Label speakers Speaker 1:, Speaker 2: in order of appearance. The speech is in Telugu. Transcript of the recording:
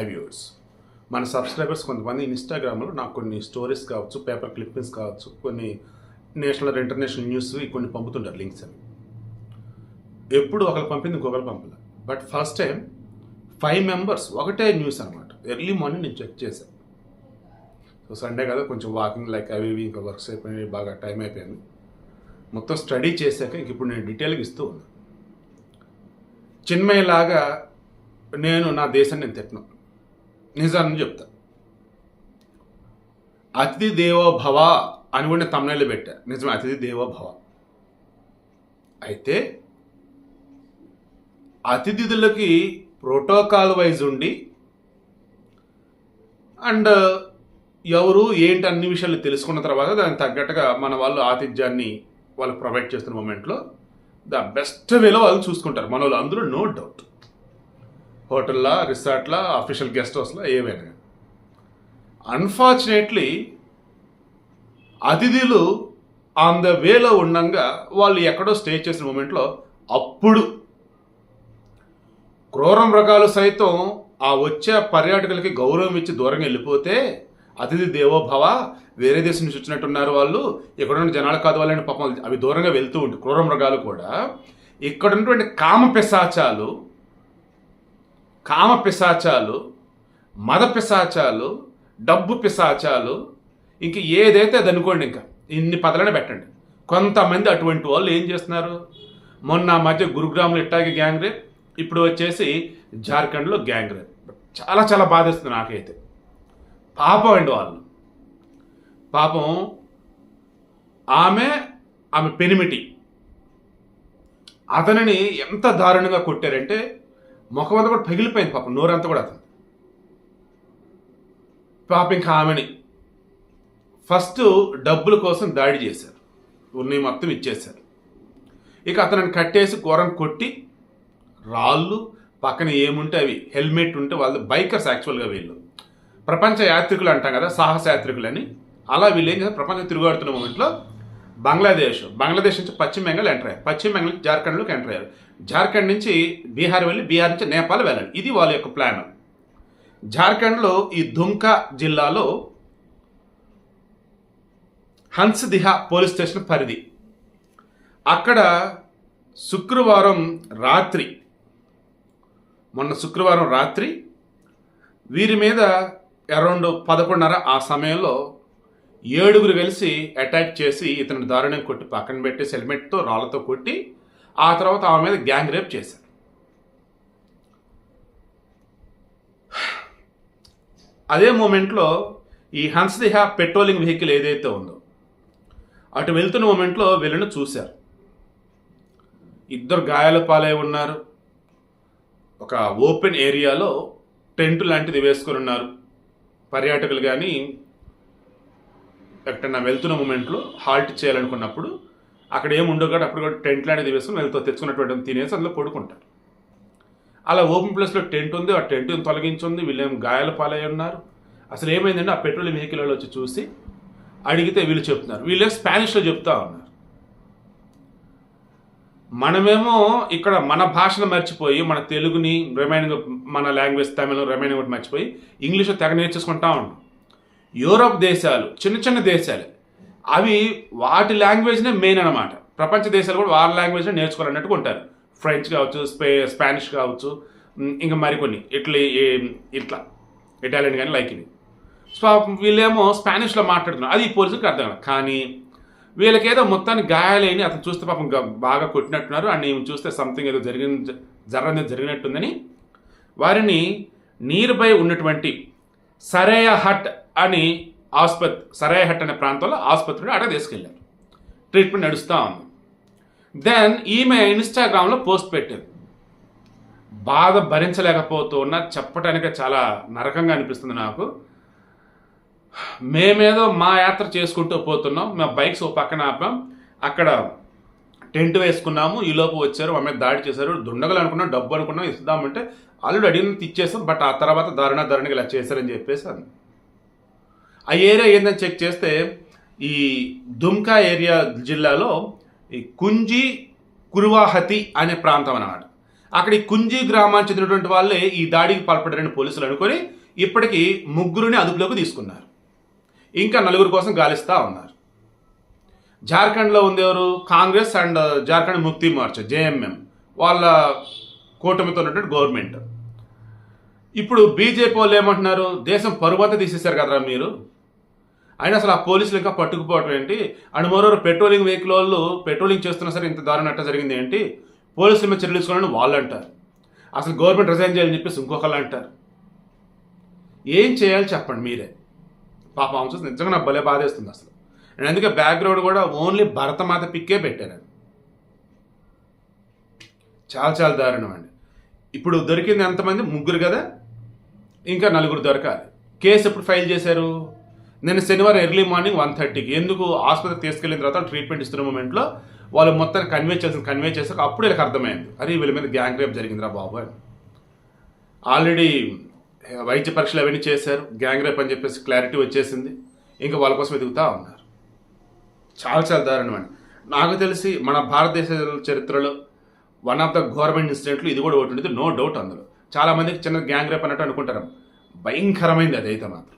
Speaker 1: హై వ్యూవర్స్ మన సబ్స్క్రైబర్స్ కొంతమంది ఇన్స్టాగ్రామ్లో నాకు కొన్ని స్టోరీస్ కావచ్చు పేపర్ క్లిప్పింగ్స్ కావచ్చు కొన్ని నేషనల్ ఇంటర్నేషనల్ న్యూస్ కొన్ని పంపుతుంటారు లింక్స్ అని. ఎప్పుడు ఒకరు పంపింది ఇంకొకరు పంపలే. But first time five members ఒకటే న్యూస్ అనమాట ఎర్లీ మార్నింగ్ నేను చెక్ చేశాను సో సండే కదా కొంచెం వాకింగ్ లైక్ అవి ఇవి ఇంకా వర్క్స్ అయిపోయినాయి బాగా టైం అయిపోయింది. మొత్తం స్టడీ చేశాక ఇంక ఇప్పుడు నేను డీటెయిల్గా ఇస్తూ ఉన్నాను చిన్మయలాగా నేను నా దేశాన్ని నేను తిట్టినాను నిజాన్ని చెప్తా. అతిథి దేవో భవ అని కూడా నేను తమిళలో పెట్టా. నిజమే అతిథి దేవో భవ. అయితే అతిథులకి ప్రోటోకాల్ వైజ్ ఉండి అండ్ ఎవరు ఏంటి అన్ని విషయాలు తెలుసుకున్న తర్వాత దానికి తగ్గట్టుగా మన వాళ్ళు ఆతిథ్యాన్ని వాళ్ళు ప్రొవైడ్ చేస్తున్న మూమెంట్లో ద బెస్ట్ వేలో వాళ్ళు చూసుకుంటారు. మన వాళ్ళు అందులో నో డౌట్ హోటల్లా రిసార్ట్లా అఫీషియల్ గెస్ట్ హౌస్లో ఏవైనా. అన్ఫార్చునేట్లీ అతిథులు ఆన్ ద వేలో ఉండంగా వాళ్ళు ఎక్కడో స్టే చేసిన మూమెంట్లో అప్పుడు క్రూరం మృగాలు సైతం ఆ వచ్చే పర్యాటకులకి గౌరవం ఇచ్చి దూరంగా వెళ్ళిపోతే అతిథి దేవోభవ వేరే దేశం నుంచి వచ్చినట్టున్నారు వాళ్ళు ఇక్కడ ఉన్న జనాలు కాదు వాళ్ళని పాపం అవి దూరంగా వెళ్తూ ఉంటాయి క్రూర మృగాలు కూడా. ఇక్కడ ఉన్నటువంటి కామ పిశాచాలు కామ పిశాచాలు మద పిశాచాలు డబ్బు పిశాచాలు ఇంక ఏదైతే అది అనుకోండి ఇంకా ఇన్ని పదలనే పెట్టండి. కొంతమంది అటువంటి వాళ్ళు ఏం చేస్తున్నారు? మొన్న మధ్య గురుగ్రామ్లో ఇట్టాగే గ్యాంగ్ రేప్ ఇప్పుడు వచ్చేసి జార్ఖండ్లో గ్యాంగ్ రేప్. చాలా చాలా బాధిస్తుంది నాకైతే. పాపం అండి వాళ్ళు. పాపం ఆమె ఆమె పెనిమిటి. అతనిని ఎంత దారుణంగా కొట్టారంటే ముఖం అంతా కూడా పగిలిపోయింది పాపం. నోరంతా కూడా అతను. పాప ఇంకా ఆమెని ఫస్ట్ డబ్బుల కోసం దాడి చేశారు. ఉన్ని మొత్తం ఇచ్చేశారు. ఇక అతనిని కట్టేసి కూరను కొట్టి రాళ్ళు పక్కన ఏముంటే అవి హెల్మెట్ ఉంటే వాళ్ళు బైకర్స్ యాక్చువల్గా వీళ్ళు. ప్రపంచ యాత్రికులు అంటాం కదా సాహస యాత్రికులని. అలా వీళ్ళు ఏం చేస్తారు ప్రపంచం తిరుగుతున్న మూమెంట్లో బంగ్లాదేశ్. బంగ్లాదేశ్ నుంచి పశ్చిమ బెంగాల్ ఎంటర్ అయ్యారు. పశ్చిమ బెంగాల్ నుంచి జార్ఖండ్లోకి ఎంటర్ అయ్యారు. జార్ఖండ్ నుంచి బీహార్ వెళ్ళి బీహార్ నుంచి నేపాల్ వెళ్ళాలి. ఇది వాళ్ళ యొక్క ప్లాన్ జార్ఖండ్లో ఈ దుమ్కా జిల్లాలో హన్స్దిహా పోలీస్ స్టేషన్ పరిధి. అక్కడ శుక్రవారం రాత్రి మొన్న శుక్రవారం రాత్రి వీరి మీద అరౌండ్ పదకొండున్నర ఆ సమయంలో ఏడుగురు కలిసి అటాక్ చేసి ఇతని దారుణం కొట్టి పక్కన పెట్టేసి హెల్మెట్తో రాళ్ళతో కొట్టి ఆ తర్వాత ఆమె మీద గ్యాంగ్ రేప్ చేశారు. అదే మూమెంట్లో ఈ హన్స్దిహ పెట్రోలింగ్ వెహికల్ ఏదైతే ఉందో అటు వెళ్తున్న మూమెంట్లో వీళ్ళని చూశారు. ఇద్దరు గాయాల పాలై ఉన్నారు. ఒక ఓపెన్ ఏరియాలో టెంట్ లాంటిది వేసుకొని ఉన్నారు. పర్యాటకులు కానీ ఎక్కడైనా వెళ్తున్న మూమెంట్లో హాల్ట్ చేయాలనుకున్నప్పుడు అక్కడ ఏమి ఉండవు కాబట్టి అప్పుడు కూడా టెంట్ లాంటిది వేసుకుని వెళ్తూ తెచ్చుకున్నటువంటి తినేసి అందులో పడుకుంటారు. అలా ఓపెన్ ప్లేస్లో టెంట్ ఉంది ఆ టెంట్ తొలగించింది వీళ్ళేం గాయాల పాలై ఉన్నారు. అసలు ఏమైందంటే ఆ పెట్రోల్ వెహికల్ వచ్చి చూసి అడిగితే వీళ్ళు చెప్తున్నారు. వీళ్ళే స్పానిష్లో చెప్తా ఉన్నారు. మనమేమో ఇక్కడ మన భాషను మర్చిపోయి మన తెలుగుని రిమైనింగ్ మన లాంగ్వేజ్ తమిళం రిమైనింగ్ ఒకటి మర్చిపోయి ఇంగ్లీష్లో తెగ నేర్చేసుకుంటా ఉంటాం యూరోప్ దేశాలు చిన్న చిన్న దేశాలు. అవి వాటి లాంగ్వేజ్నే మెయిన్ అనమాట ప్రపంచ దేశాలు కూడా వాళ్ళ లాంగ్వేజ్నే నేర్చుకోవాలన్నట్టుగా ఉంటారు. ఫ్రెంచ్ కావచ్చు స్పే స్పానిష్ కావచ్చు ఇంకా మరికొన్ని. ఇట్లీ ఇట్లా. ఇటాలియన్ కానీ లైక్ ఇవి. సో వీళ్ళేమో స్పానిష్లో మాట్లాడుతున్నారు. అది ఈ పోలీసులకు అర్థం కాదు. కానీ వీళ్ళకేదో మొత్తాన్ని గాయాలైన అతను చూస్తే పాపం బాగా కొట్టినట్టున్నారు. అండ్ ఈమె చూస్తే సంథింగ్ ఏదో జరిగిన జరగని జరిగినట్టుందని. వారిని నియర్ బై ఉన్నటువంటి సరేయ హట్ అని ఆసుపత్రి సరాయహట్ అనే ప్రాంతంలో ఆసుపత్రిలో అక్కడ తీసుకెళ్ళారు. ట్రీట్మెంట్ నడుస్తూ ఉంది. దెన్ ఈమె ఇన్స్టాగ్రామ్లో పోస్ట్ పెట్టింది బాధ భరించలేకపోతున్నా చెప్పటానికి చాలా నరకంగా అనిపిస్తుంది నాకు. మేమేదో మా యాత్ర చేసుకుంటూ పోతున్నాం మా బైక్స్ ఓ పక్కన ఆపాం అక్కడ టెంట్ వేసుకున్నాము ఈ లోపు వచ్చారు మా మీద దాడి చేశారు దుండగలు అనుకున్నాం డబ్బు అనుకున్నాం ఇస్తామంటే ఆల్రెడీ అడిగినంత ఇచ్చేసాం బట్ ఆ తర్వాత దారుణ దారుణంగా ఇలా చేశారని చెప్పేసి ఆ ఏరియా ఏందని చెక్ చేస్తే ఈ దుమ్కా ఏరియా జిల్లాలో ఈ కుంజి కురువాహతి అనే ప్రాంతం అన్నమాట. అక్కడ ఈ కుంజి గ్రామానికి చెందినటువంటి వాళ్ళే ఈ దాడికి పాల్పడారని పోలీసులు అనుకొని ఇప్పటికీ ముగ్గురిని అదుపులోకి తీసుకున్నారు. ఇంకా నలుగురు కోసం గాలిస్తూ ఉన్నారు. జార్ఖండ్లో ఉంది ఎవరు కాంగ్రెస్ అండ్ జార్ఖండ్ ముక్తి మోర్చా జేఎంఎం. వాళ్ళ కూటమితో ఉన్నటువంటి గవర్నమెంట్. ఇప్పుడు బీజేపీ వాళ్ళు ఏమంటున్నారు? దేశం పరువత తీసేశారు కదరా మీరు? అయినా అసలు ఆ పోలీసులు ఇంకా పట్టుకుపోవటం ఏంటి? అండ్ మరో పెట్రోలింగ్ వెహికల్ వాళ్ళు పెట్రోలింగ్ చేస్తున్నా సరే ఇంత దారుణం అట్ట జరిగింది ఏంటి? పోలీసుల మీద చర్యలు తీసుకోవాలని వాళ్ళు అంటారు. అసలు గవర్నమెంట్ రిజైన్ చేయాలని చెప్పేసి ఇంకొకళ్ళు అంటారు. ఏం చేయాలి చెప్పండి మీరే. పాప అంశం నిజంగా నాకు భలే బాధేస్తుంది అసలు. అండ్ అందుకే బ్యాక్గ్రౌండ్ కూడా ఓన్లీ భరతమాత పిక్కే పెట్టారు. చాలా చాలా దారుణం అండి. ఇప్పుడు దొరికింది ఎంతమంది? ముగ్గురు కదా? ఇంకా నలుగురు దొరకాలి. కేసు ఎప్పుడు ఫైల్ చేశారు? నేను శనివారం ఎర్లీ మార్నింగ్ వన్ థర్టీకి ఎందుకు ఆసుపత్రికి తీసుకెళ్ళిన తర్వాత ట్రీట్మెంట్ ఇస్తున్న మూమెంట్లో వాళ్ళు మొత్తం కన్వే చేసిన కన్వే చేసాక అప్పుడు వీళ్ళకి అర్థమైంది. అరే వీళ్ళ మీద గ్యాంగ్ రేప్ జరిగిందిరా బాబు అని. ఆల్రెడీ వైద్య పరీక్షలు అవన్నీ చేశారు. గ్యాంగ్ రేప్ అని చెప్పేసి క్లారిటీ వచ్చేసింది. ఇంకా వాళ్ళ కోసం ఎదుగుతా ఉన్నారు. చాలా చాలా దారుణం అండి. నాకు తెలిసి మన భారతదేశ చరిత్రలో వన్ ఆఫ్ ద గవర్నమెంట్ ఇన్సిడెంట్లు ఇది కూడా ఒకటి ఉంటుంది నో డౌట్ అందులో. చాలామందికి చిన్న గ్యాంగ్ రేప్ అన్నట్టు అనుకుంటారు. భయంకరమైంది అదైతే మాత్రం.